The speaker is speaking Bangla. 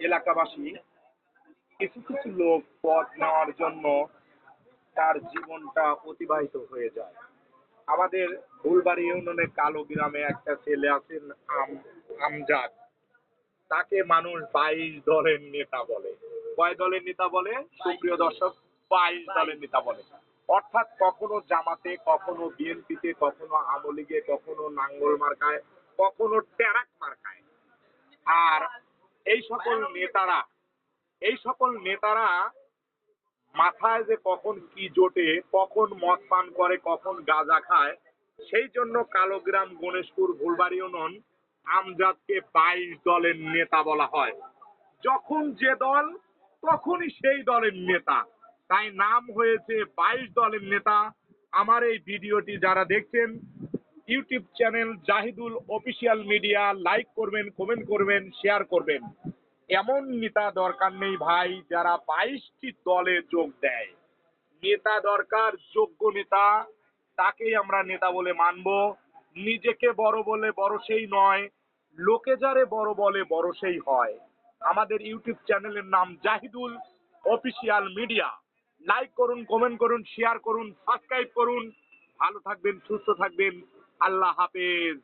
এলাকাবাসী, কিছু কিছু লোক নেওয়ার জন্য তার জীবনটা অতিবাহিত হয়ে যায়। আমাদের কালো গ্রামে একটা ছেলে আছেন আমজাদ। তাকে মানুষ বাইশ দলের নেতা বলে। কয় দলের নেতা বলে? সুপ্রিয় দর্শক, বাইশ দলের নেতা বলে। অর্থাৎ কখনো জামাতে, কখনো বিএনপিতে, কখনো আমলিগে কখনো নাঙ্গল মার্কায়, কখনো টেরাক মার্কায়। আর এই সকল নেতারা, এই সকল নেতারা মাথায় যে কখন কি জোটে, কখন মদ পান করে, কখন গাঁজা খায়, সেই জন্য কালোগ্রাম, গণেশপুর ফুলবাড়ি ইউনিয়ন আমজাদকে বাইশ দলের নেতা বলা হয়। যখন যে দল, তখনই সেই দলের নেতা। তাই নাম হয়েছে বাইশ দলের নেতা। আমার এই ভিডিওটি যারা দেখছেন YouTube channel Zahidul official media. Like করবেন কমেন্ট করবেন শেয়ার করবেন। এমন নেতা দরকার নেই ভাই, যারা বাইশটি দলে যোগ দেয়। নেতা দরকার, যোগ্য নেতা, তাকেই আমরা নেতা বলে মানব। নিজেকে বড় বলে বড় সেই নয়, লোকে যারে বড় বলে বড় সেই হয়। আমাদের ইউটিউব চ্যানেলের নাম জাহিদুল অফিসিয়াল মিডিয়া। লাইক করুন কমেন্ট করুন শেয়ার করুন সাবস্ক্রাইব করুন। ভালো থাকবেন, সুস্থ থাকবেন। আল্লাহ হাফেজ।